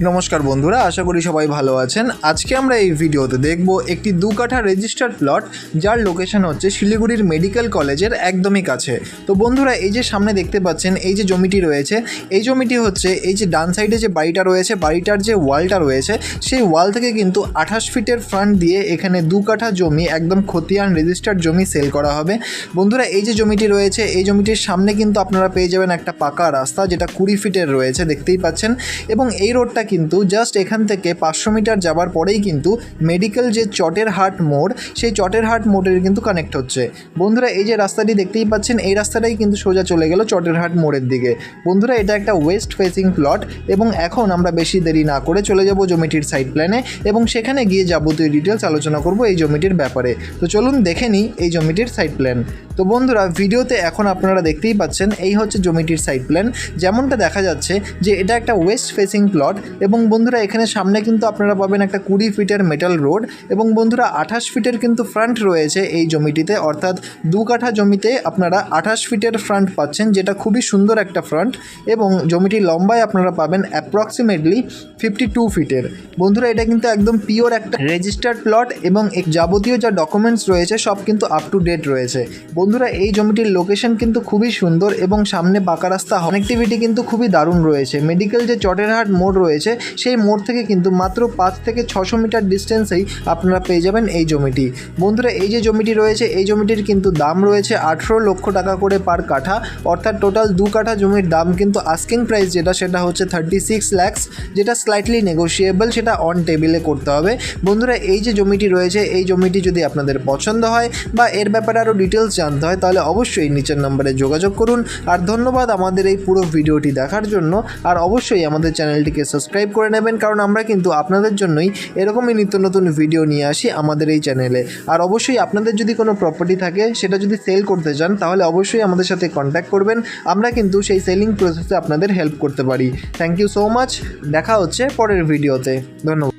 নমস্কার বন্ধুরা, আশা করি সবাই ভালো আছেন। আজকে আমরা এই ভিডিওতে দেখব একটি দু কাঠা রেজিস্টার্ড প্লট যার লোকেশন হচ্ছে শিলিগুড়ির মেডিকেল কলেজের একদমই কাছে। তো বন্ধুরা, এই যে সামনে দেখতে পাচ্ছেন, এই যে জমিটি রয়েছে, এই জমিটি হচ্ছে, এই যে ডান সাইডে যে বাড়িটা রয়েছে, বাড়িটার যে ওয়ালটা রয়েছে, সেই ওয়াল থেকে কিন্তু আঠাশ ফিটের ফ্রন্ট দিয়ে এখানে দু কাঠা জমি, একদম খতিয়ান রেজিস্টার্ড জমি সেল করা হবে। বন্ধুরা, এই যে জমিটি রয়েছে, এই জমিটির সামনে কিন্তু আপনারা পেয়ে যাবেন একটা পাকা রাস্তা, যেটা কুড়ি ফিটের রয়েছে, দেখতেই পাচ্ছেন। এবং এই রোডটা কিন্তু জাস্ট এখান থেকে পাঁচশো মিটার যাবার পরেই কিন্তু মেডিকেল যে চটের হাট মোড়, সেই চটের হাট মোড়ের কিন্তু কানেক্ট হচ্ছে। বন্ধুরা, এই যে রাস্তাটি দেখতেই পাচ্ছেন, এই রাস্তাটাই কিন্তু সোজা চলে গেল চটের হাট মোড়ের দিকে। বন্ধুরা, এটা একটা ওয়েস্ট ফেসিং প্লট এবং এখন আমরা বেশি দেরি না করে চলে যাব জমিটির সাইড প্ল্যানে এবং সেখানে গিয়ে যাবতীয় ডিটেলস আলোচনা করব এই জমিটির ব্যাপারে। তো চলুন দেখে নিই এই জমিটির সাইড প্ল্যান তো বন্ধুরা, ভিডিওতে এখন আপনারা দেখতেই পাচ্ছেন, এই হচ্ছে জমিটির সাইড প্ল্যান যেমনটা দেখা যাচ্ছে যে এটা একটা ওয়েস্ট ফেসিং প্লট এবং বন্ধুরা, এখানে সামনে কিন্তু আপনারা পাবেন একটা কুড়ি ফিটের মেটাল রোড এবং বন্ধুরা, আঠাশ ফিটের কিন্তু ফ্রন্ট রয়েছে এই জমিটিতে। অর্থাৎ দু কাঠা জমিতে আপনারা আঠাশ ফিটের ফ্রন্ট পাচ্ছেন, যেটা খুবই সুন্দর একটা ফ্রন্ট এবং জমিটি লম্বায় আপনারা পাবেন অ্যাপ্রক্সিমেটলি ফিফটি টু ফিটের। বন্ধুরা, এটা কিন্তু একদম পিওর একটা রেজিস্টার্ড প্লট এবং যাবতীয় যা ডকুমেন্টস রয়েছে, সব কিন্তু আপ টু ডেট রয়েছে। বন্ধুরা, এই জমিটির লোকেশন কিন্তু খুবই সুন্দর এবং সামনে পাকা রাস্তা কানেক্টিভিটি কিন্তু খুবই দারুণ রয়েছে। মেডিকেল যে চটেরহাট মোড় রয়েছে, সেই মোড় থেকে কিন্তু মাত্র পাঁচ থেকে ছশো মিটার ডিস্টেন্সেই আপনারা পেয়ে যাবেন এই জমিটি। বন্ধুরা, এই যে জমিটি রয়েছে, এই জমিটির কিন্তু দাম রয়েছে আঠেরো লক্ষ টাকা করে পার কাঠা। অর্থাৎ টোটাল দু কাঠা জমির দাম কিন্তু আস্কিং প্রাইস যেটা, সেটা হচ্ছে থার্টি সিক্স ল্যাক্স যেটা স্লাইটলি নেগোশিয়েবল সেটা অন টেবিলে করতে হবে। বন্ধুরা, এই যে জমিটি রয়েছে, এই জমিটি যদি আপনাদের পছন্দ হয় বা এর ব্যাপারে আরও ডিটেলস জানতে হয় তাহলে অবশ্যই নিচের নম্বরে যোগাযোগ করুন। আর ধন্যবাদ আমাদের এই পুরো ভিডিওটি দেখার জন্য। আর অবশ্যই আমাদের চ্যানেলটিকে সাবস্ক্রাইব করে নেবেন, কারণ আমরা কিন্তু আপনাদের জন্যই এরকমই নিত্য নতুন ভিডিও নিয়ে আসি আমাদের এই চ্যানেলে। আর অবশ্যই আপনাদের যদি কোনো প্রপার্টি থাকে, সেটা যদি সেল করতে চান, তাহলে অবশ্যই আমাদের সাথে কন্ট্যাক্ট করবেন। আমরা কিন্তু সেই সেলিং প্রসেসে আপনাদের হেল্প করতে পারি। থ্যাংক ইউ সো মাচ দেখা হচ্ছে পরের ভিডিওতে। ধন্যবাদ।